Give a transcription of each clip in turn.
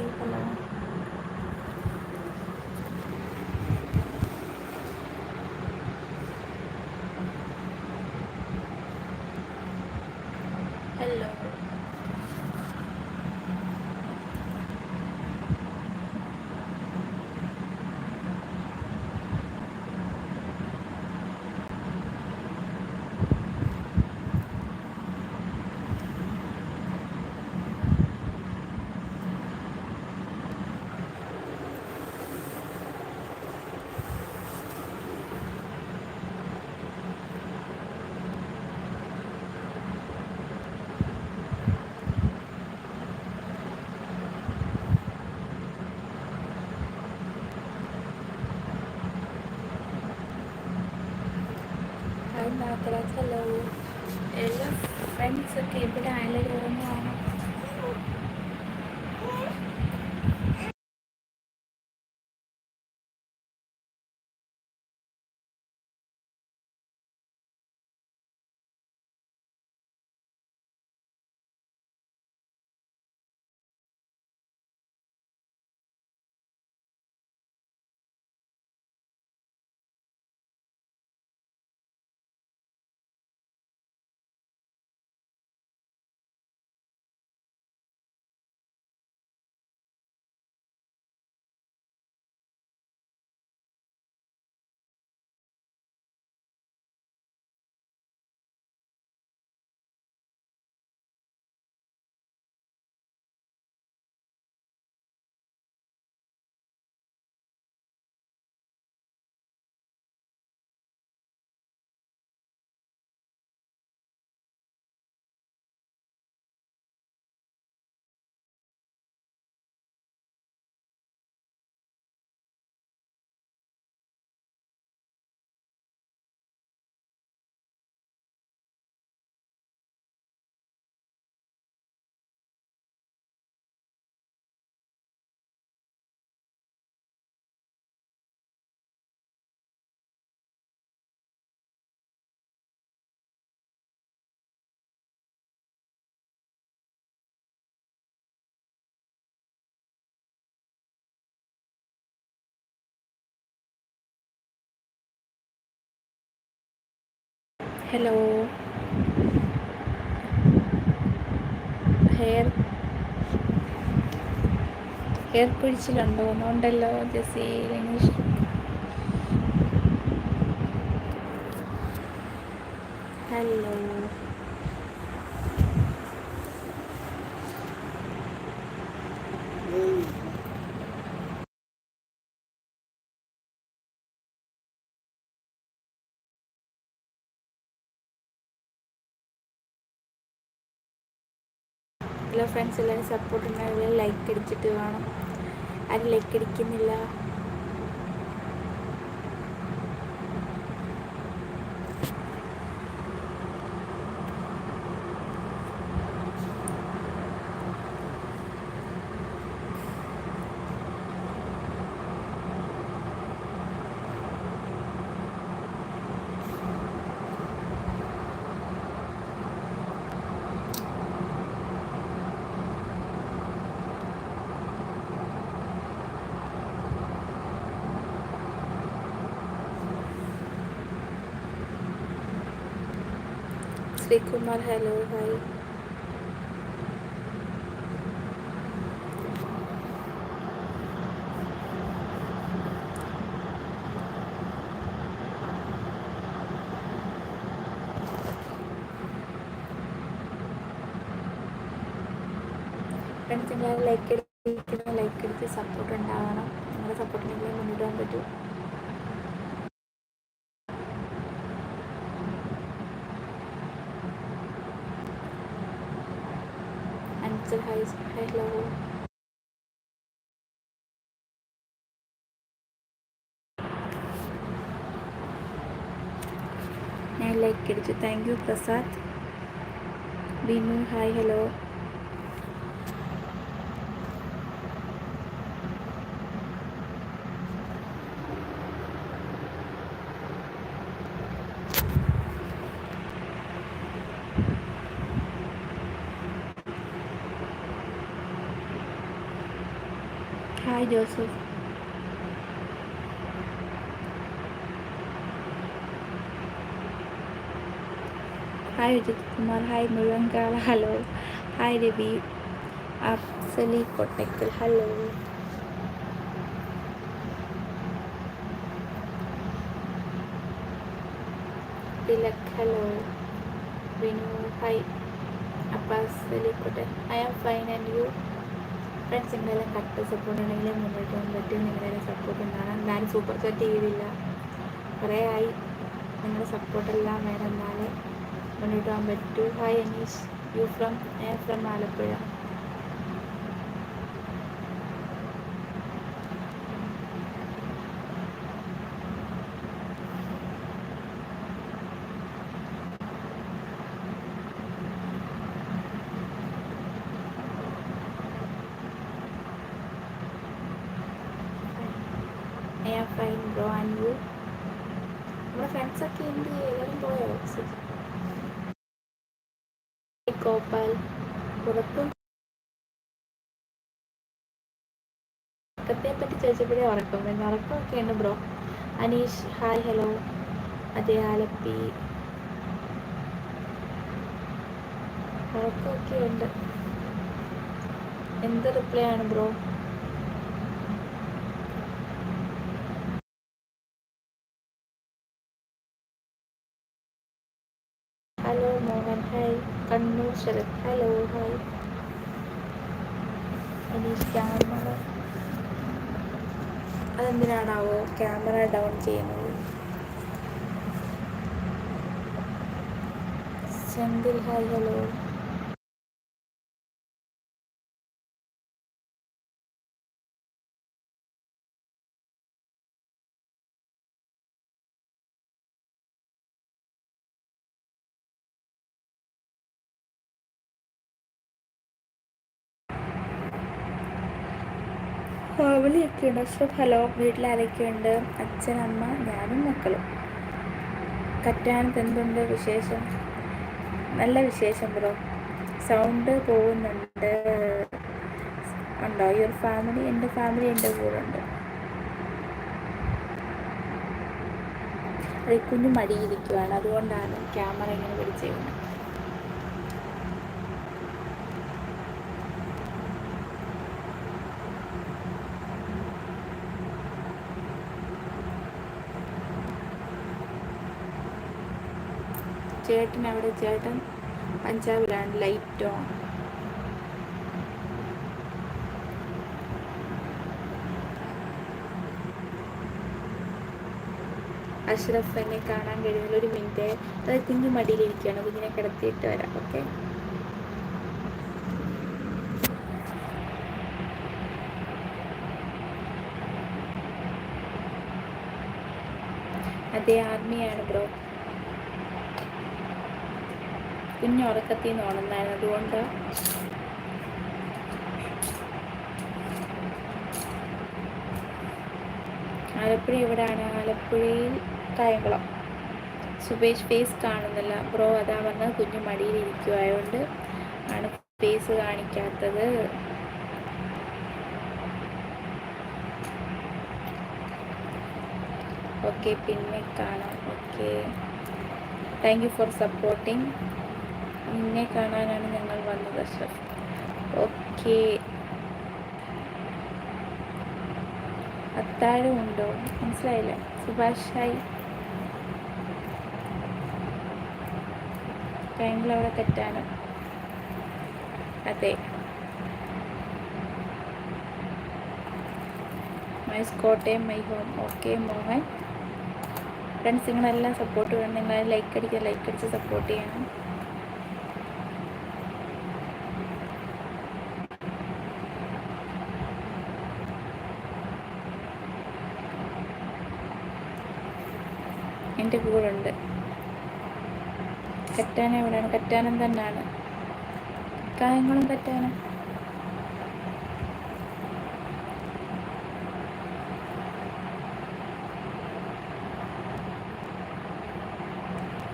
Jessy hello hello hello hair hair പിഴിച്ചിലുണ്ടോ ഒന്നുണ്ടല്ലോ Jessy Ramesh hello എല്ലാ friends എല്ലാവരും സപ്പോർട്ട് ഉണ്ടാവില്ല ലൈക്ക് അടിച്ചിട്ട് വേണം. ആരും ലൈക്ക് അടിക്കുന്നില്ല. ശ്രീകുമാർ ഹലോ ഹായ് ഫ്രണ്ട്സ് നിങ്ങൾ ലൈക്ക് അടിക്കുന്ന ലൈക്ക് ചെയ്ത് സപ്പോർട്ട് ഉണ്ടാവണം. നിങ്ങളുടെ സപ്പോർട്ടിനെങ്കിലും മുന്നിടാൻ പറ്റൂ. ഹൈ ഹലോ ഞാൻ ലൈക്ക് അടിച്ചു thank you Prasad Binu hi hello hi Joseph hi Vijith Kumar hi മുഴുവൻകാല hello hi Ravi Afsali Kottakkal hello Thilak hello Vinu hi അപ്പാസ് Kote I am fine and you friends നിങ്ങളെല്ലാം correct support ഉണ്ടെങ്കിൽ മുന്നോട്ട് പോകാൻ പറ്റും. നിങ്ങളെല്ലാം support ഉണ്ടാകണം ഞാൻ super chat ചെയ്തില്ല. കുറേ ആയി. നിങ്ങളുടെ സപ്പോർട്ടെല്ലാം വേണം എന്നാലേ മുന്നോട്ട് പോകാൻ പറ്റൂ. Hi Anish. You from from Alappuzha. Am fine bro and you നമ്മുടെ ഫ്രണ്ട്സൊക്കെ എന്ത് എല്ലാവരും പോയോ ഗോപാൽ. പുറത്തും ഉറക്കത്തെ പറ്റി ചോദിച്ചപ്പോഴേ ഉറക്കം പിന്നെ ഉറക്കമൊക്കെ ഉണ്ട് ബ്രോ? Aneesh hi hello. അതെ ആലപ്പി. ഉറക്കമൊക്കെ ഉണ്ട്. എന്ത് റിപ്ലൈ ആണ് bro hello Mohan hi Kannur Sarath hello hi Anish camera അതെന്തിനാണാവോ camera down ചെയ്യുന്നത്? സെന്തിൽ ഹായ് ഹലോ ഫാമിലിയൊക്കെ ഉണ്ട്. അഷ്റഫ് ഹലോ വീട്ടിലാരൊക്കെയുണ്ട്? അച്ഛൻ അമ്മ ഞാനും മക്കളും. കറ്റാനത്ത് എന്തുണ്ട് വിശേഷം? നല്ല വിശേഷം ബ്രോ. സൗണ്ട് പോകുന്നുണ്ട്. ഉണ്ടോ? ഈ ഒരു ഫാമിലി എന്റെ ഫാമിലി എന്റെ കൂടെ ഉണ്ട് കുഞ്ഞു മടിയിരിക്കുവാണ് അതുകൊണ്ടാണ് ക്യാമറ ഇങ്ങനെ പിടിച്ചേക്കുന്നത് ചേട്ടൻ അവിടെ ചേട്ടൻ പഞ്ചാബിലാണ് ലൈറ്റ് ഓൺ. അഷ്റഫ് എന്നെ കാണാൻ കഴിയുന്നില്ല ഒരു മിനിറ്റ്. അത് കുഞ്ഞു മടിയിലിരിക്കുകയാണ് കുഞ്ഞിനെ കിടത്തിയിട്ട് വരാം. ഓക്കെ അതെ ആർമിയാണ് ബ്രോ. കുഞ്ഞു ഉറക്കത്തിൽ നിന്ന് ഉണർന്നായിരുന്നു. അതുകൊണ്ട് ആലപ്പുഴ ഇവിടെയാണ് ആലപ്പുഴയിൽ കായംകുളം. സുബേഷ് ഫേസ് കാണുന്നില്ല. ബ്രോ അതാ പറഞ്ഞത് കുഞ്ഞു മടിയിൽ മടിയിലിരിക്കുമായതുകൊണ്ട് ആണ് ഫേസ് കാണിക്കാത്തത്. ഓക്കെ പിന്നെ കാണാം. Okay thank you for supporting നിന്നെ കാണാനാണ് ഞങ്ങൾ വന്നത് അഷ്റഫ്. ഓക്കെ. അത്താഴം ഉണ്ടോ? മനസ്സിലായില്ല? സുഭാഷായി. ടൈമിൽ അവിടെ തെറ്റാനോ അതെ. Mice Kottayam my home. Okay Mohan. Friends നിങ്ങളെല്ലാം സപ്പോർട്ട് വേണം നിങ്ങളെ ലൈക്ക് അടിക്കുക ലൈക്ക് അടിച്ച് സപ്പോർട്ട് ചെയ്യണം. എന്റെ കൂടുണ്ട് കറ്റാന എവിടെയാണ്? കറ്റാനം തന്നെയാണ് കായങ്ങളും Kattanam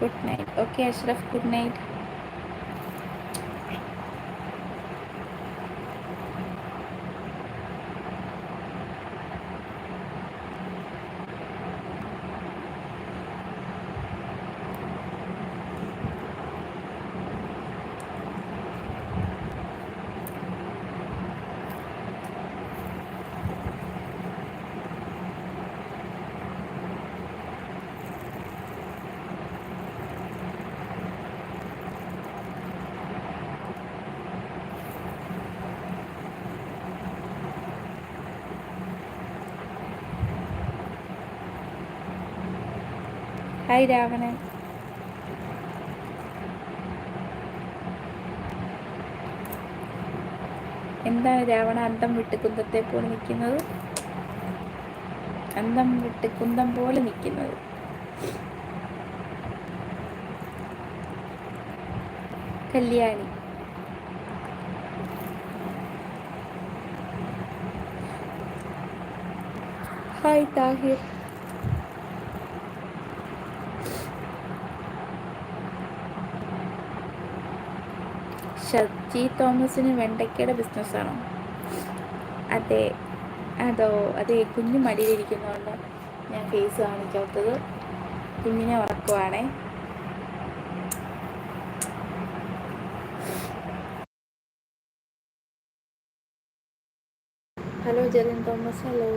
good night okay Ashraf good night hi Ravanan. എന്താണ് രാവണ അന്തം വിട്ട് കുന്തത്തെ പോലെ നിൽക്കുന്നത്? അന്തം വിട്ട് കുന്തം പോലെ നിൽക്കുന്നത്. കല്യാണി. ഹായ് താഹിർ ഷജി തോമസിന് വെണ്ടയ്ക്കയുടെ ബിസിനസ്സാണോ അതെ. അതോ അതെ കുഞ്ഞു മടിയിലിരിക്കുന്നതുകൊണ്ട് ഞാൻ ഫേസ് കാണിക്കാത്തത്. കുഞ്ഞിനെ ഉറക്കുവാണേ. Hello Jalan Thomas. ഹലോ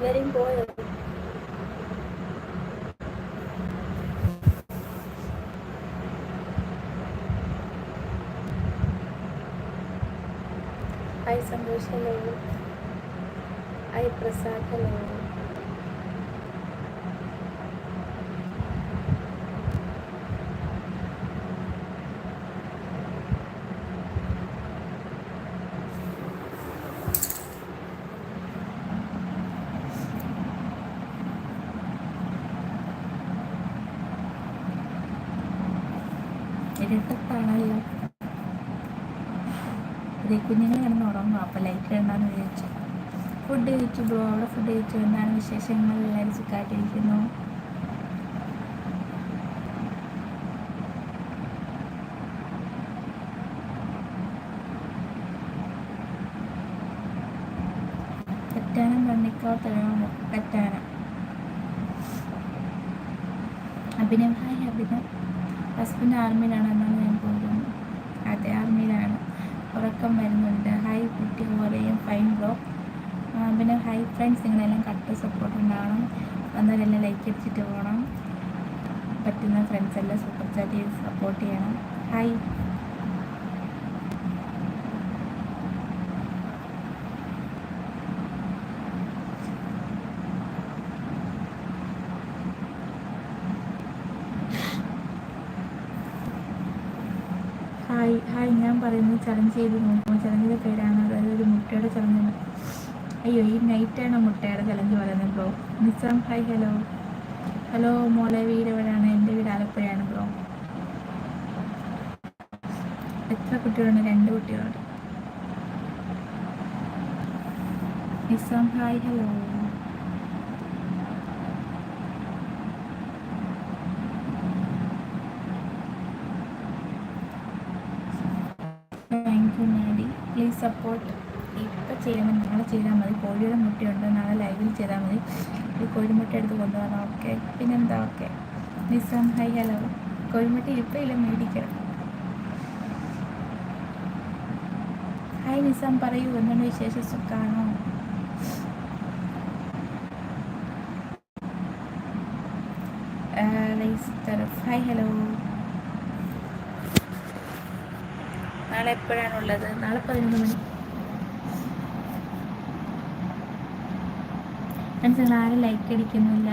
എല്ലാവരെയും പോയോ hi Santhosh hello hi Prasad hello ഇരുട്ടത്താണല്ലോ അതേ കുഞ്ഞുങ്ങൾ കിടന്ന് ഉറങ്ങും. അപ്പോൾ ലൈറ്റ് ഇടണ്ടെന്ന് വിചാരിച്ചു. ഫുഡ് കഴിച്ചു ബ്രോ അവിടെ ഫുഡ് കഴിച്ചു. എന്താണ് വിശേഷങ്ങൾ? എല്ലാവരും സുഖമായിട്ടിരിക്കുന്നു കറ്റാനം പന്നിക്കാവ് തഴവാണ് കറ്റാനം അഭിനവ് ഹായ് അഭിനവ് ഹസ്ബൻഡ് ആർമിയിലാണ് എന്നാണ് ഞാൻ പോകുന്നത് അതെ ആർമിയിലാണ്. ഉറക്കം വരുന്നുണ്ട്. ഹൈ കുട്ടി. ഓരെയും ഫൈൻ ബ്രോ പിന്നെ ഹൈ ഫ്രണ്ട്സ് നിങ്ങളെല്ലാം കട്ട് സപ്പോർട്ട് ഉണ്ടാവണം. വന്നവരെല്ലാം ലൈക്ക് അടിച്ചിട്ട് പോകണം. പറ്റുന്ന ഫ്രണ്ട്സ് എല്ലാം സൂപ്പർ ചാറ്റ് ചെയ്ത് സപ്പോർട്ട് ചെയ്യണം. ഹായ് ഹായ് ഹായ് ഞാൻ പറയുന്നത് ചലഞ്ച് ചെയ്ത് നോക്കുമ്പോൾ ചലഞ്ചിന്റെ പേരാണ് അതായത് ഒരു മുട്ടയുടെ ചലഞ്ചാണ് അയ്യോ ഈ നൈറ്റാണ് മുട്ടയുടെ ചലഞ്ച് പറയുന്നത് bro. Nizam hi hello hello മോളെ വീട് എവിടെയാണ്? എന്റെ വീട് ആലപ്പുഴയാണ് ബ്രോ. എത്ര കുട്ടികളുണ്ട്? രണ്ട് കുട്ടികളുണ്ട്. നിസാം ഹായ് ഹലോ സപ്പോർട്ട് ഇപ്പം ചെയ്യുമ്പോൾ നാളെ ചെയ്താൽ മതി. കോഴിയുടെ മുട്ടയുണ്ട് നാളെ ലൈവിൽ ചെയ്താൽ മതി. ഈ കോഴിമുട്ട എടുത്ത് കൊണ്ടുപോകണം ഓക്കെ പിന്നെന്താ? ഓക്കെ നിസാം ഹൈ ഹലോ കോഴിമുട്ട ഇപ്പം ഇല്ല മേടിക്കണം. ഹായ് നിസാം. പറയൂ. എന്താണ് വിശേഷം? സുഖാണോ? ഹായ് ഹലോ നാളെ എപ്പോഴാണുള്ളത് നാളെ പതിനൊന്ന് മണി. ഫ്രണ്ട്സ് നിങ്ങൾ ആരും ലൈക്ക് അടിക്കുന്നില്ല.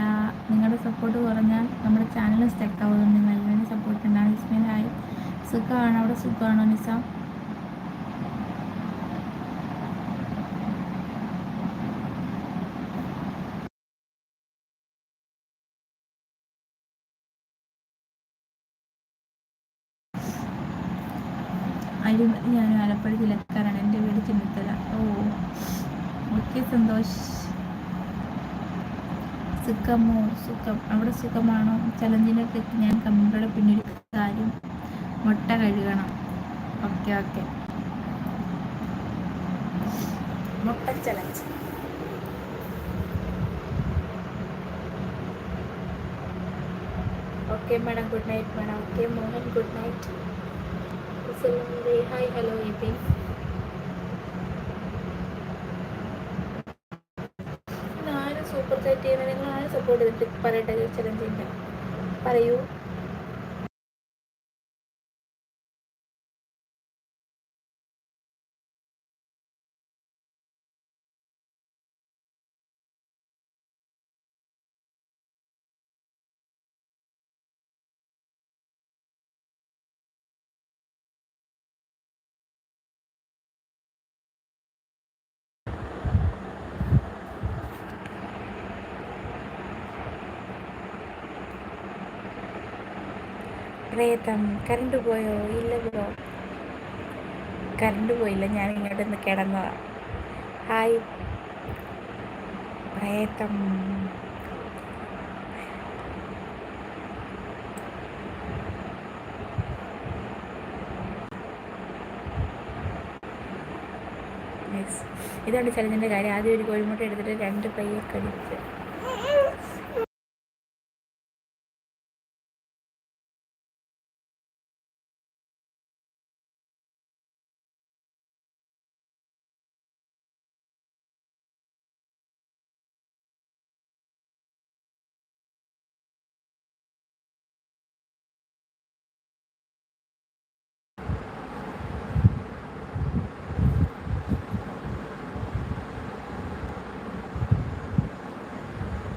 നിങ്ങളുടെ സപ്പോർട്ട് കുറഞ്ഞാൽ നമ്മുടെ ചാനൽ സ്റ്റെക്ക് ആവുന്നുണ്ട് നല്ലതിന് സപ്പോർട്ട് ഉണ്ടാകും ഇസ്മയിൽ ഹായ് സുഖമാണ്? അവിടെ സുഖമാണോ നിസ അഴിമതി ഞാൻ ആലപ്പുഴ ജില്ലക്കാരാണ് എന്റെ വീട് ചിന്നത്തല ഓ ഓക്കെ സന്തോഷ് സുഖമോ? സുഖം. അവിടെ സുഖമാണോ? ചലഞ്ചിനൊക്കെ ഞാൻ കമ്പ്യൂട്ടറുടെ പിന്നിൽ കാര്യം. മുട്ട കഴുകണം. Okay okay. മുട്ട challenge. Okay madam. Good night madam. Okay Mohan. Good night. Hi hello Ebin. ചെയ്യുന്നത് നിങ്ങൾ ആരും സപ്പോർട്ട് ചെയ്തിട്ട് പറയട്ടെ ചലഞ്ചിന്റെ പറയൂ. പ്രേതം കറണ്ട് പോയോ? ഇല്ല ബ്രോ. കറണ്ട് പോയില്ല. ഞാൻ ഇങ്ങോട്ട് ഒന്ന് കിടന്നതാ. ഹായ് പ്രേതം. ഇതാണ് ചലഞ്ചിന്റെ കാര്യം. ആദ്യം ഒരു കോഴിമുട്ട എടുത്തിട്ട് രണ്ട് പയ്യെ കടിച്ച്.